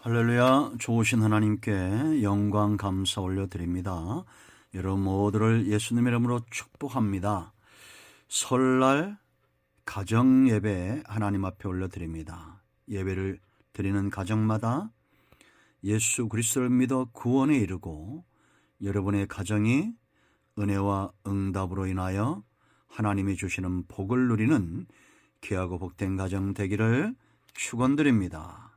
할렐루야 좋으신 하나님께 영광 감사 올려드립니다. 여러분 모두를 예수님 이름으로 축복합니다. 설날 가정 예배 하나님 앞에 올려드립니다. 예배를 드리는 가정마다 예수 그리스도를 믿어 구원에 이르고 여러분의 가정이 은혜와 응답으로 인하여 하나님이 주시는 복을 누리는 귀하고 복된 가정 되기를 축원드립니다.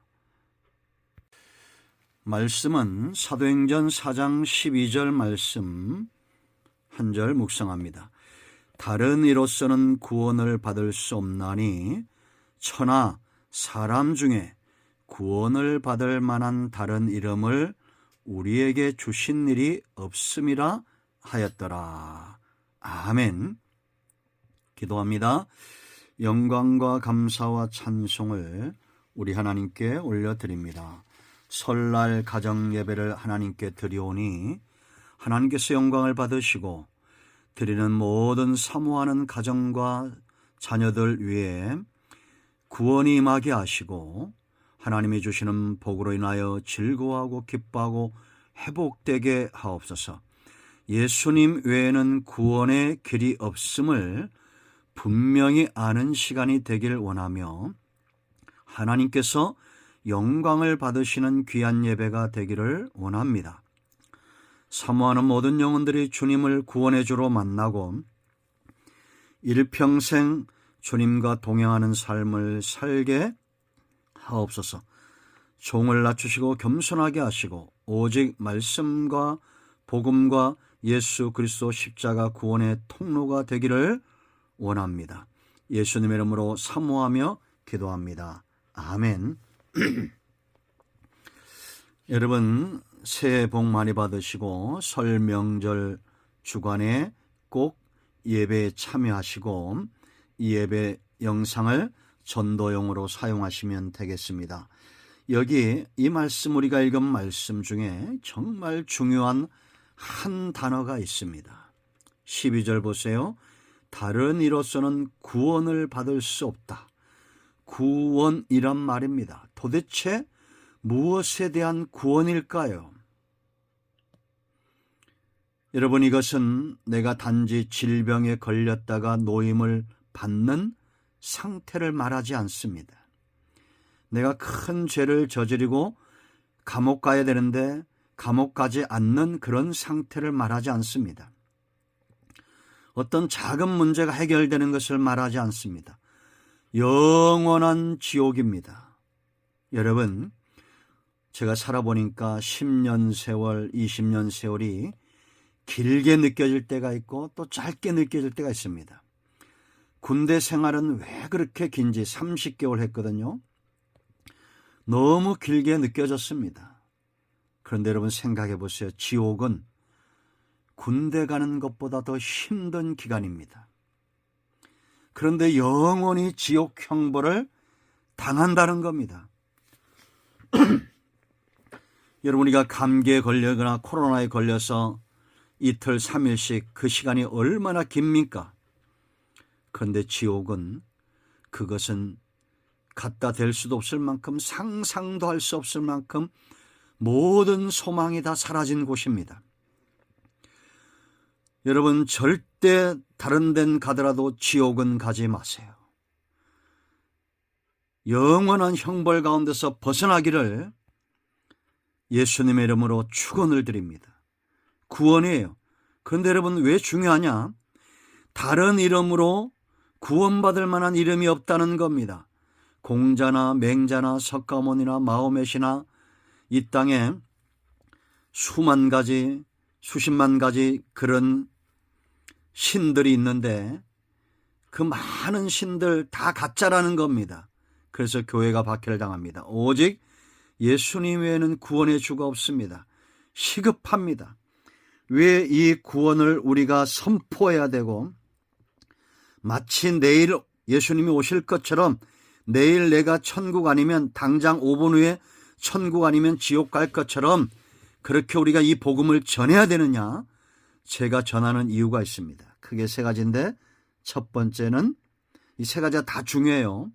말씀은 사도행전 4장 12절 말씀 한 절 묵상합니다. 다른 이로서는 구원을 받을 수 없나니 천하 사람 중에 구원을 받을 만한 다른 이름을 우리에게 주신 일이 없음이라 하였더라. 아멘. 기도합니다. 영광과 감사와 찬송을 우리 하나님께 올려드립니다. 설날 가정 예배를 하나님께 드리오니 하나님께서 영광을 받으시고 드리는 모든 사모하는 가정과 자녀들 위에 구원이 임하게 하시고 하나님이 주시는 복으로 인하여 즐거워하고 기뻐하고 회복되게 하옵소서. 예수님 외에는 구원의 길이 없음을 분명히 아는 시간이 되길 원하며 하나님께서 영광을 받으시는 귀한 예배가 되기를 원합니다. 사모하는 모든 영혼들이 주님을 구원의 주로 만나고 일평생 주님과 동행하는 삶을 살게 하옵소서. 종을 낮추시고 겸손하게 하시고 오직 말씀과 복음과 예수 그리스도 십자가 구원의 통로가 되기를 원합니다. 예수님의 이름으로 사모하며 기도합니다. 아멘. 여러분 새해 복 많이 받으시고 설 명절 주간에 꼭 예배에 참여하시고 이 예배 영상을 전도용으로 사용하시면 되겠습니다. 여기 이 말씀 우리가 읽은 말씀 중에 정말 중요한 한 단어가 있습니다. 12절 보세요. 다른 이로서는 구원을 받을 수 없다. 구원이란 말입니다. 도대체 무엇에 대한 구원일까요? 여러분 이것은 내가 단지 질병에 걸렸다가 노임을 받는 상태를 말하지 않습니다. 내가 큰 죄를 저지르고 감옥 가야 되는데 감옥 가지 않는 그런 상태를 말하지 않습니다. 어떤 작은 문제가 해결되는 것을 말하지 않습니다. 영원한 지옥입니다. 여러분, 제가 살아보니까 10년 세월, 20년 세월이 길게 느껴질 때가 있고 또 짧게 느껴질 때가 있습니다. 군대 생활은 왜 그렇게 긴지 30개월 했거든요. 너무 길게 느껴졌습니다. 그런데 여러분 생각해 보세요. 지옥은 군대 가는 것보다 더 힘든 기간입니다. 그런데 영원히 지옥 형벌을 당한다는 겁니다. 여러분 우리가 감기에 걸리거나 코로나에 걸려서 이틀, 3일씩 그 시간이 얼마나 깁니까? 그런데 지옥은 그것은 갖다 댈 수도 없을 만큼 상상도 할 수 없을 만큼 모든 소망이 다 사라진 곳입니다. 여러분 절대 다른 데는 가더라도 지옥은 가지 마세요. 영원한 형벌 가운데서 벗어나기를 예수님의 이름으로 축원을 드립니다. 구원이에요. 그런데 여러분 왜 중요하냐? 다른 이름으로 구원받을 만한 이름이 없다는 겁니다. 공자나 맹자나 석가모니나 마호메시나 이 땅에 수만 가지, 수십만 가지 그런 신들이 있는데 그 많은 신들 다 가짜라는 겁니다. 그래서 교회가 박해를 당합니다. 오직 예수님 외에는 구원의 주가 없습니다. 시급합니다. 왜 이 구원을 우리가 선포해야 되고 마치 내일 예수님이 오실 것처럼 내일 내가 천국 아니면 당장 5분 후에 천국 아니면 지옥 갈 것처럼 그렇게 우리가 이 복음을 전해야 되느냐? 제가 전하는 이유가 있습니다. 크게 세 가지인데 첫 번째는 이 세 가지가 다 중요해요.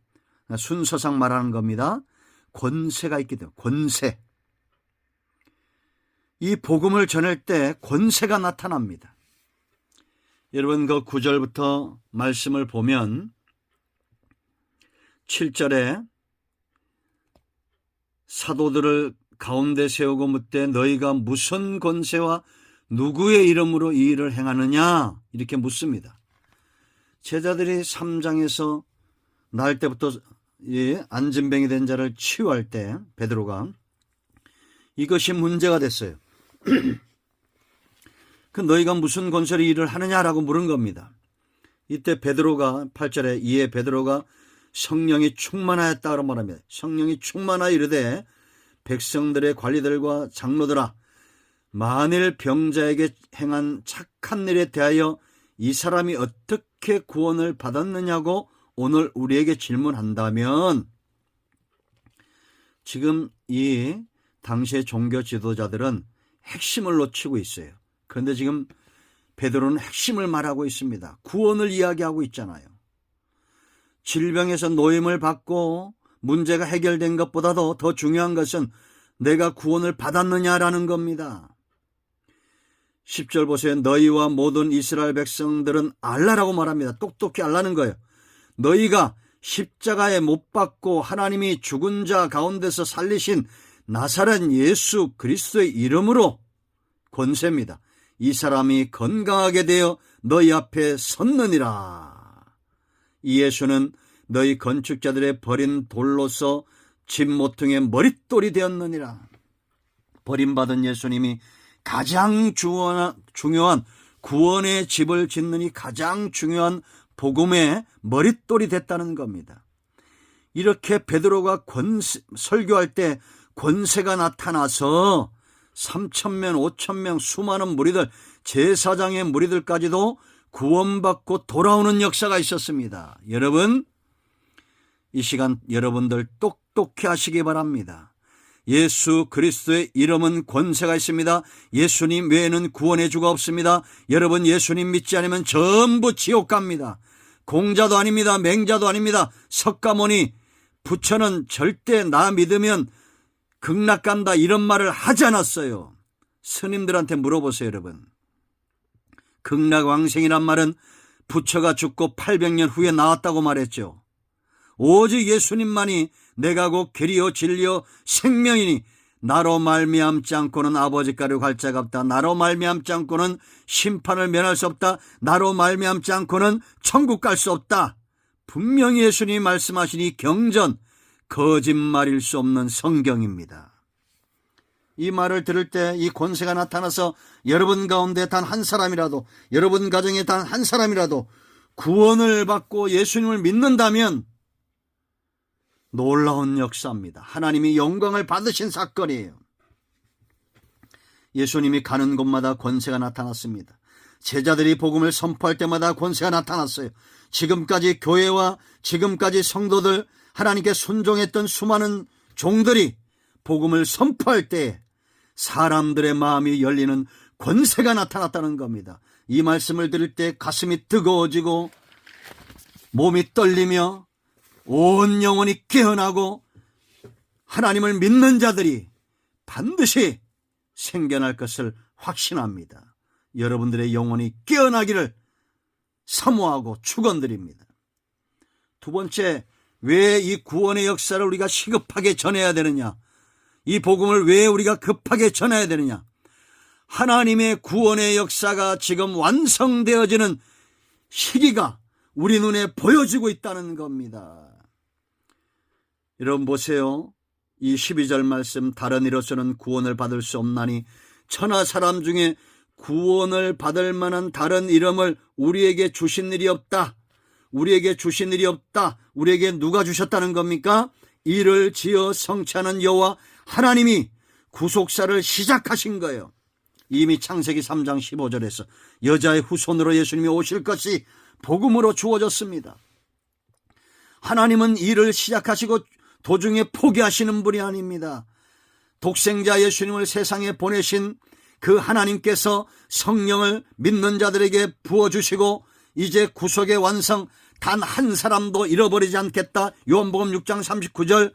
순서상 말하는 겁니다. 권세가 있게 돼요. 권세. 이 복음을 전할 때 권세가 나타납니다. 여러분 그 9절부터 말씀을 보면 7절에 사도들을 가운데 세우고 묻되 너희가 무슨 권세와 누구의 이름으로 이 일을 행하느냐 이렇게 묻습니다. 제자들이 3장에서 날 때부터 예, 안진뱅이 된 자를 치유할 때 베드로가 이것이 문제가 됐어요. 그 너희가 무슨 권세로 일을 하느냐라고 물은 겁니다. 이때 베드로가 8절에 이에 베드로가 성령이 충만하였다고 말합니다. 성령이 충만하여 이르되 백성들의 관리들과 장로들아 만일 병자에게 행한 착한 일에 대하여 이 사람이 어떻게 구원을 받았느냐고 오늘 우리에게 질문한다면 지금 이 당시의 종교 지도자들은 핵심을 놓치고 있어요. 그런데 지금 베드로는 핵심을 말하고 있습니다. 구원을 이야기하고 있잖아요. 질병에서 노임을 받고 문제가 해결된 것보다도 더 중요한 것은 내가 구원을 받았느냐라는 겁니다. 10절 보세요. 너희와 모든 이스라엘 백성들은 알라라고 말합니다. 똑똑히 알라는 거예요. 너희가 십자가에 못 박고 하나님이 죽은 자 가운데서 살리신 나사렛 예수 그리스도의 이름으로 권세입니다. 이 사람이 건강하게 되어 너희 앞에 섰느니라. 이 예수는 너희 건축자들의 버린 돌로서 집 모퉁이의 머릿돌이 되었느니라. 버림받은 예수님이 가장 중요한 구원의 집을 짓느니 가장 중요한 복음의 머릿돌이 됐다는 겁니다. 이렇게 베드로가 권세, 설교할 때 권세가 나타나서 3천명, 5천명 수많은 무리들, 제사장의 무리들까지도 구원받고 돌아오는 역사가 있었습니다. 여러분, 이 시간 여러분들 똑똑히 하시기 바랍니다. 예수 그리스도의 이름은 권세가 있습니다. 예수님 외에는 구원의 주가 없습니다. 여러분 예수님 믿지 않으면 전부 지옥 갑니다. 공자도 아닙니다. 맹자도 아닙니다. 석가모니 부처는 절대 나 믿으면 극락 간다 이런 말을 하지 않았어요. 스님들한테 물어보세요, 여러분. 극락 왕생이란 말은 부처가 죽고 800년 후에 나왔다고 말했죠. 오직 예수님만이 내가 곧 길이요 진리요 생명이니 나로 말미암지 않고는 아버지가로 갈 자가 없다. 나로 말미암지 않고는 심판을 면할 수 없다. 나로 말미암지 않고는 천국 갈 수 없다. 분명히 예수님이 말씀하시니 경전 거짓말일 수 없는 성경입니다. 이 말을 들을 때 이 권세가 나타나서 여러분 가운데 단 한 사람이라도 여러분 가정에 단 한 사람이라도 구원을 받고 예수님을 믿는다면 놀라운 역사입니다. 하나님이 영광을 받으신 사건이에요. 예수님이 가는 곳마다 권세가 나타났습니다. 제자들이 복음을 선포할 때마다 권세가 나타났어요. 지금까지 교회와 지금까지 성도들 하나님께 순종했던 수많은 종들이 복음을 선포할 때 사람들의 마음이 열리는 권세가 나타났다는 겁니다. 이 말씀을 들을 때 가슴이 뜨거워지고 몸이 떨리며 온 영혼이 깨어나고 하나님을 믿는 자들이 반드시 생겨날 것을 확신합니다. 여러분들의 영혼이 깨어나기를 사모하고 축원드립니다. 두 번째, 왜 이 구원의 역사를 우리가 시급하게 전해야 되느냐? 이 복음을 왜 우리가 급하게 전해야 되느냐? 하나님의 구원의 역사가 지금 완성되어지는 시기가 우리 눈에 보여지고 있다는 겁니다. 여러분 보세요. 이 12절 말씀 다른 이로서는 구원을 받을 수 없나니 천하 사람 중에 구원을 받을 만한 다른 이름을 우리에게 주신 일이 없다. 우리에게 주신 일이 없다. 우리에게 누가 주셨다는 겁니까? 이를 지어 성취하는 여호와 하나님이 구속사를 시작하신 거예요. 이미 창세기 3장 15절에서 여자의 후손으로 예수님이 오실 것이 복음으로 주어졌습니다. 하나님은 일을 시작하시고 도중에 포기하시는 분이 아닙니다. 독생자 예수님을 세상에 보내신 그 하나님께서 성령을 믿는 자들에게 부어주시고 이제 구속의 완성 단 한 사람도 잃어버리지 않겠다. 요한복음 6장 39절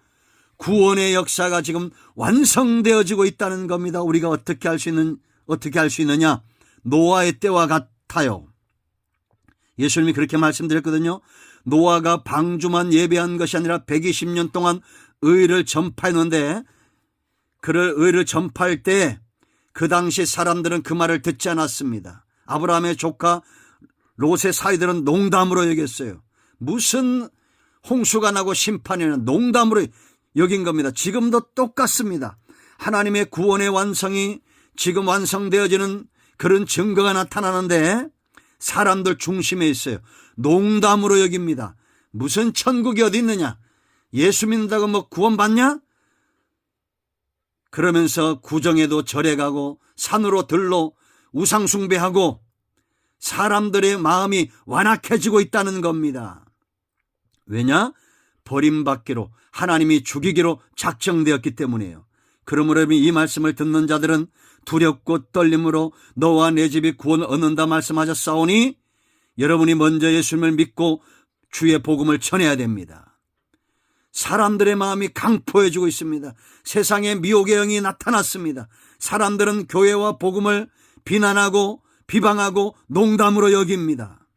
구원의 역사가 지금 완성되어지고 있다는 겁니다. 우리가 어떻게 할 수 있는 어떻게 할 수 있느냐? 노아의 때와 같아요. 예수님이 그렇게 말씀드렸거든요. 노아가 방주만 예배한 것이 아니라 120년 동안 의를 전파했는데 그를 의를 전파할 때 그 당시 사람들은 그 말을 듣지 않았습니다. 아브라함의 조카 롯의 사이들은 농담으로 여겼어요. 무슨 홍수가 나고 심판이는 농담으로 여긴 겁니다. 지금도 똑같습니다. 하나님의 구원의 완성이 지금 완성되어지는 그런 증거가 나타나는데 사람들 중심에 있어요. 농담으로 여깁니다. 무슨 천국이 어디 있느냐? 예수 믿는다고 뭐 구원받냐? 그러면서 구정에도 절에 가고 산으로 들러 우상숭배하고 사람들의 마음이 완악해지고 있다는 겁니다. 왜냐? 버림받기로 하나님이 죽이기로 작정되었기 때문이에요. 그러므로 이 말씀을 듣는 자들은 두렵고 떨림으로 너와 내 집이 구원 얻는다 말씀하셨사오니 여러분이 먼저 예수님을 믿고 주의 복음을 전해야 됩니다. 사람들의 마음이 강포해지고 있습니다. 세상에 미혹의 영이 나타났습니다. 사람들은 교회와 복음을 비난하고 비방하고 농담으로 여깁니다.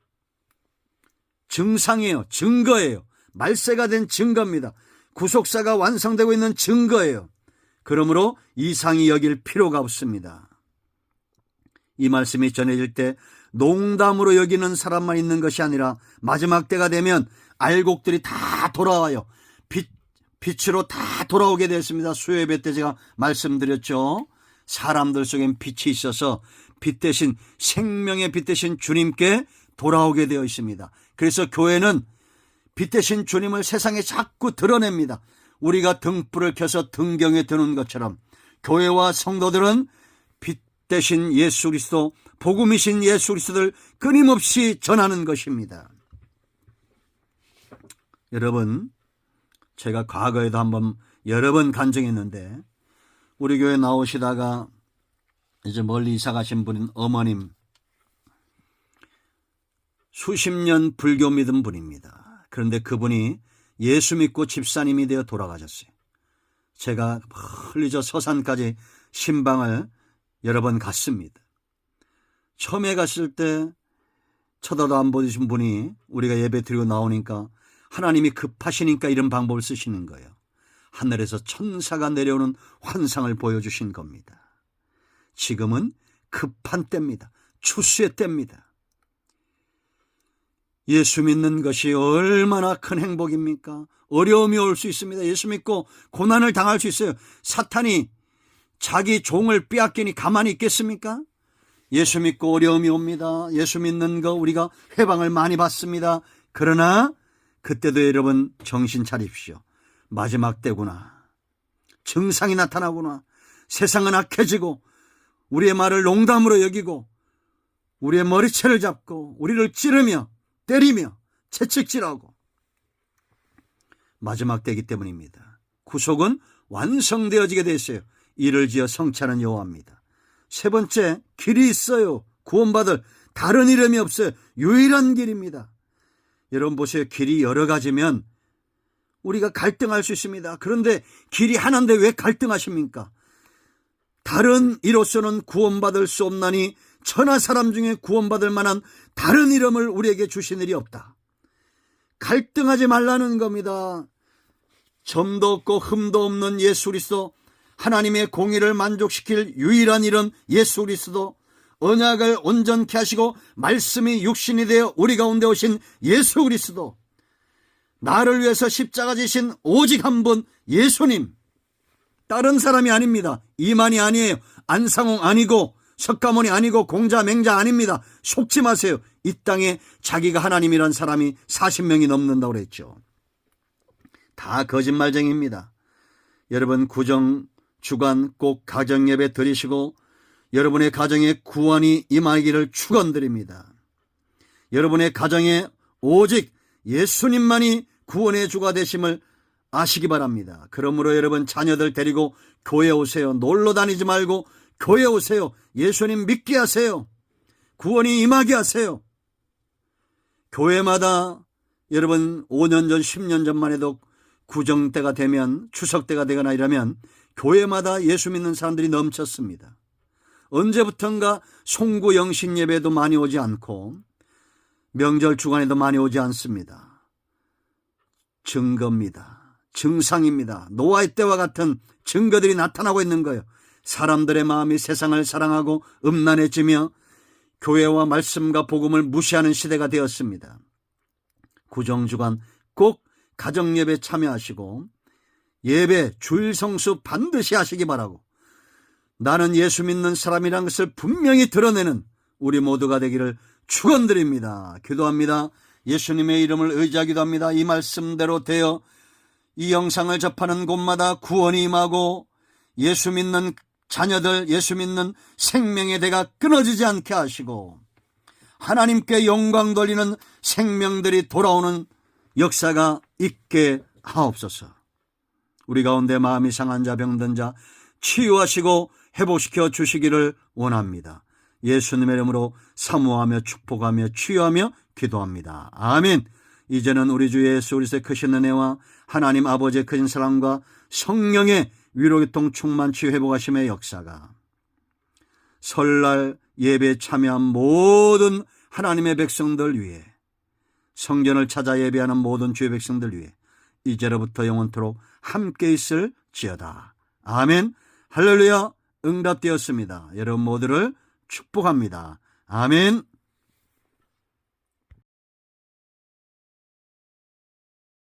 증상이에요. 증거예요. 말세가 된 증거입니다. 구속사가 완성되고 있는 증거예요. 그러므로 이상이 여길 필요가 없습니다. 이 말씀이 전해질 때 농담으로 여기는 사람만 있는 것이 아니라 마지막 때가 되면 알곡들이 다 돌아와요. 빛, 빛으로 다 돌아오게 됐습니다. 수요예배 때 제가 말씀드렸죠. 사람들 속엔 빛이 있어서 빛 대신 생명의 빛 대신 주님께 돌아오게 되어 있습니다. 그래서 교회는 빛 대신 주님을 세상에 자꾸 드러냅니다. 우리가 등불을 켜서 등경에 드는 것처럼 교회와 성도들은 빛 대신 예수 그리스도, 복음이신 예수 그리스도를 끊임없이 전하는 것입니다. 여러분, 제가 과거에도 한번 여러 번 간증했는데 우리 교회 나오시다가 이제 멀리 이사 가신 분인 어머님 수십 년 불교 믿은 분입니다. 그런데 그분이 예수 믿고 집사님이 되어 돌아가셨어요. 제가 멀리 저 서산까지 신방을 여러 번 갔습니다. 처음에 갔을 때 쳐다도 안 보신 분이 우리가 예배 드리고 나오니까 하나님이 급하시니까 이런 방법을 쓰시는 거예요. 하늘에서 천사가 내려오는 환상을 보여주신 겁니다. 지금은 급한 때입니다. 추수의 때입니다. 예수 믿는 것이 얼마나 큰 행복입니까? 어려움이 올 수 있습니다. 예수 믿고 고난을 당할 수 있어요. 사탄이 자기 종을 빼앗기니 가만히 있겠습니까? 예수 믿고 어려움이 옵니다. 예수 믿는 거 우리가 회방을 많이 받습니다. 그러나 그때도 여러분 정신 차립시오. 마지막 때구나. 증상이 나타나구나. 세상은 악해지고 우리의 말을 농담으로 여기고 우리의 머리채를 잡고 우리를 찌르며 때리며 채찍질하고 마지막 때이기 때문입니다. 구속은 완성되어지게 됐어요. 이를 지어 성찬은 여호와입니다. 세 번째 길이 있어요. 구원받을 다른 이름이 없어요. 유일한 길입니다. 여러분 보세요. 길이 여러 가지면 우리가 갈등할 수 있습니다. 그런데 길이 하나인데 왜 갈등하십니까? 다른 이로서는 구원받을 수 없나니 천하 사람 중에 구원받을 만한 다른 이름을 우리에게 주신 일이 없다. 갈등하지 말라는 겁니다. 점도 없고 흠도 없는 예수 그리스도 하나님의 공의를 만족시킬 유일한 이름 예수 그리스도 언약을 온전케 하시고 말씀이 육신이 되어 우리 가운데 오신 예수 그리스도 나를 위해서 십자가 지신 오직 한 분 예수님 다른 사람이 아닙니다. 이만이 아니에요. 안상홍 아니고 석가모니 아니고 공자 맹자 아닙니다. 속지 마세요. 이 땅에 자기가 하나님이란 사람이 40명이 넘는다고 그랬죠. 다 거짓말쟁입니다. 여러분 구정 주간 꼭 가정 예배 드리시고 여러분의 가정에 구원이 임하기를 축원드립니다. 여러분의 가정에 오직 예수님만이 구원의 주가 되심을 아시기 바랍니다. 그러므로 여러분 자녀들 데리고 교회 오세요. 놀러 다니지 말고 교회 오세요. 예수님 믿게 하세요. 구원이 임하게 하세요. 교회마다 여러분 5년 전, 10년 전만 해도 구정 때가 되면 추석 때가 되거나 이러면 교회마다 예수 믿는 사람들이 넘쳤습니다. 언제부턴가 송구 영신 예배도 많이 오지 않고 명절 주간에도 많이 오지 않습니다. 증거입니다. 증상입니다. 노아의 때와 같은 증거들이 나타나고 있는 거예요. 사람들의 마음이 세상을 사랑하고 음란해지며 교회와 말씀과 복음을 무시하는 시대가 되었습니다. 구정주간 꼭 가정예배 참여하시고 예배 주일 성수 반드시 하시기 바라고 나는 예수 믿는 사람이란 것을 분명히 드러내는 우리 모두가 되기를 축원드립니다. 기도합니다. 예수님의 이름을 의지하기도 합니다. 이 말씀대로 되어 이 영상을 접하는 곳마다 구원이 임하고 예수 믿는 자녀들, 예수 믿는 생명의 대가 끊어지지 않게 하시고 하나님께 영광 돌리는 생명들이 돌아오는 역사가 있게 하옵소서. 우리 가운데 마음이 상한 자, 병든 자 치유하시고 회복시켜 주시기를 원합니다. 예수님의 이름으로 사모하며 축복하며 치유하며 기도합니다. 아멘. 이제는 우리 주 예수 그리스도의 크신 은혜와 하나님 아버지의 크신 사랑과 성령의 위로교통 충만 치유 회복하심의 역사가 설날 예배에 참여한 모든 하나님의 백성들 위해 성전을 찾아 예배하는 모든 주의 백성들 위해 이제로부터 영원토록 함께 있을 지어다. 아멘. 할렐루야. 응답되었습니다. 여러분 모두를 축복합니다. 아멘.